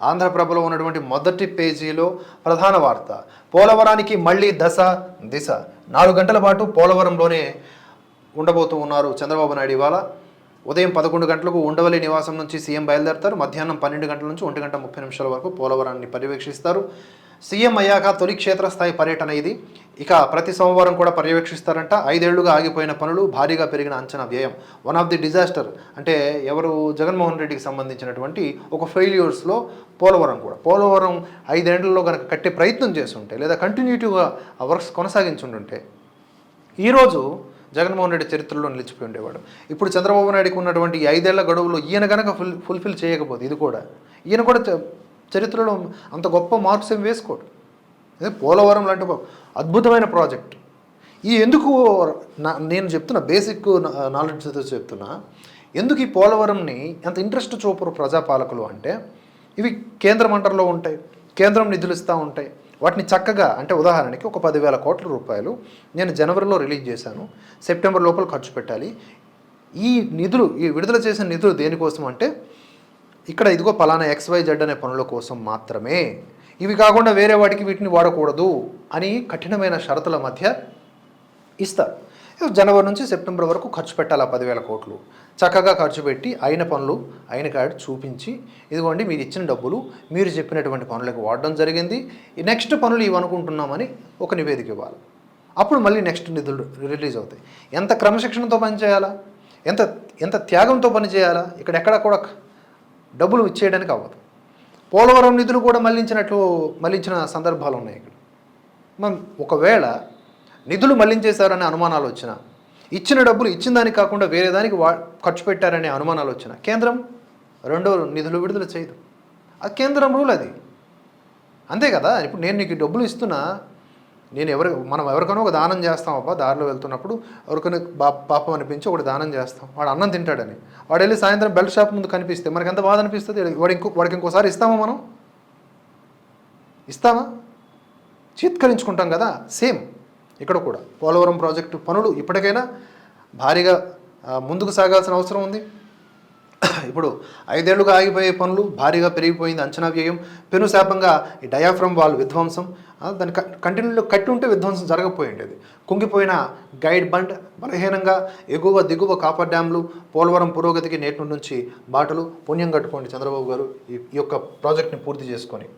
ఆంధ్రప్రభలో ఉన్నటువంటి మొదటి పేజీలో ప్రధాన వార్త. పోలవరానికి మళ్ళీ దశ దిశ. నాలుగు గంటల పాటు పోలవరంలోనే ఉండబోతూ ఉన్నారు చంద్రబాబు నాయుడు ఇవాళ. ఉదయం పదకొండు గంటలకు ఉండవల్లి నివాసం నుంచి సీఎం బయలుదేరతారు. మధ్యాహ్నం పన్నెండు గంటల నుంచి ఒంటి గంట ముప్పై నిమిషాల వరకు పోలవరాన్ని పర్యవేక్షిస్తారు. సీఎం అయ్యాక తొలి క్షేత్రస్థాయి పర్యటన ఇది. ఇక ప్రతి సోమవారం కూడా పర్యవేక్షిస్తారంట. ఐదేళ్ళుగా ఆగిపోయిన పనులు భారీగా పెరిగిన అంచనా వ్యయం. వన్ ఆఫ్ ది డిజాస్టర్ అంటే ఎవరు? జగన్మోహన్ రెడ్డికి సంబంధించినటువంటి ఒక ఫెయిల్యూర్స్లో పోలవరం కూడా. పోలవరం ఐదేళ్ళలో కనుక కట్టే ప్రయత్నం చేస్తుంటే లేదా కంటిన్యూటీగా ఆ వర్క్స్ కొనసాగించుంటుంటే ఈరోజు జగన్మోహన్ రెడ్డి చరిత్రలో నిలిచిపోయి ఉండేవాడు. ఇప్పుడు చంద్రబాబు నాయుడుకి ఉన్నటువంటి ఐదేళ్ళ గడువులో ఈయన కనుక ఫుల్ ఫుల్ఫిల్ చేయకపోతే ఇది కూడా. ఈయన కూడా చరిత్రలో అంత గొప్ప మార్క్స్ ఏం వేసుకోడు. అదే పోలవరం లాంటి ఒక అద్భుతమైన ప్రాజెక్ట్. ఈ ఎందుకు నా- నేను చెప్తున్నా బేసిక్ నాలెడ్జ్తో చెప్తున్నా. ఎందుకు ఈ పోలవరంని అంత ఇంట్రెస్ట్ చూపరు ప్రజాపాలకులు అంటే ఇవి కేంద్ర మంటల్లో ఉంటాయి కేంద్రం నిధులు ఇస్తూ ఉంటాయి. వాటిని చక్కగా అంటే ఉదాహరణకి ఒక పదివేల కోట్ల రూపాయలు నేను జనవరిలో రిలీజ్ చేశాను సెప్టెంబర్ లోపల ఖర్చు పెట్టాలి. ఈ నిధులు ఈ విడుదల చేసిన నిధులు దేనికోసం అంటే ఇక్కడ ఇదిగో పలానా ఎక్స్వైజెడ్ అనే పనుల కోసం మాత్రమే. ఇవి కాకుండా వేరే వాటికి వీటిని వాడకూడదు అని కఠినమైన షరతుల మధ్య ఇస్తారు. జనవరి నుంచి సెప్టెంబర్ వరకు ఖర్చు పెట్టాలి ఆ పదివేల కోట్లు. చక్కగా ఖర్చు పెట్టి అయిన పనులు అయిన కాడ చూపించి ఇదిగోండి మీరు ఇచ్చిన డబ్బులు మీరు చెప్పినటువంటి పనులకు వాడడం జరిగింది. నెక్స్ట్ పనులు ఇవ్వనుకుంటున్నామని ఒక నివేదిక ఇవ్వాలి. అప్పుడు మళ్ళీ నెక్స్ట్ నిధులు రిలీజ్ అవుతాయి. ఎంత క్రమశిక్షణతో పనిచేయాలా ఎంత ఎంత త్యాగంతో పనిచేయాలా ఇక్కడెక్కడ కూడా డబ్బులు ఇచ్చేయడానికి అవ్వదు. పోలవరం నిధులు కూడా మళ్ళించినట్లు మళ్ళించిన సందర్భాలు ఉన్నాయి ఇక్కడ. మనం ఒకవేళ నిధులు మళ్ళించేశారనే అనుమానాలు వచ్చినా ఇచ్చిన డబ్బులు ఇచ్చిన దానికి కాకుండా వేరే దానికి వా ఖర్చు పెట్టారనే అనుమానాలు వచ్చినా కేంద్రం రెండో నిధులు విడుదల చేయదు. ఆ కేంద్రం రూల్ అది. అంతే కదా? ఇప్పుడు నేను నీకు డబ్బులు ఇస్తున్నా నేను ఎవరి మనం ఎవరికైనా ఒక దానం చేస్తాం అబ్బా దారిలో వెళ్తున్నప్పుడు ఎవరికైనా బా పాపం అనిపించి ఒకటి దానం చేస్తాం. వాడు అన్నం తింటాడని. వాడు వెళ్ళి సాయంత్రం బెల్ట్ షాప్ ముందు కనిపిస్తే మనకి ఎంత బాధ అనిపిస్తుంది వాడు ఇంకో వాడికి ఇంకోసారి ఇస్తామా మనం? ఇస్తామా? చీత్కరించుకుంటాం కదా? సేమ్. ఇక్కడ కూడా పోలవరం ప్రాజెక్టు పనులు ఇప్పటికైనా భారీగా ముందుకు సాగాల్సిన అవసరం ఉంది. ఇప్పుడు ఐదేళ్ళుగా ఆగిపోయే పనులు భారీగా పెరిగిపోయింది అంచనా వ్యయం పెను శాపంగా ఈ డయాఫ్రమ్ వాల్ విధ్వంసం దాని కంటిన్యూలో కట్టి ఉంటే విధ్వంసం జరగకపోయి ఉండేది. కుంగిపోయిన గైడ్ బండ్ బలహీనంగా ఎగువ దిగువ కాపర్ డ్యామ్లు పోలవరం పురోగతికి నేటి నుంచి బాటలు పుణ్యం కట్టుకోండి చంద్రబాబు గారు ఈ యొక్క ప్రాజెక్ట్ని పూర్తి చేసుకొని.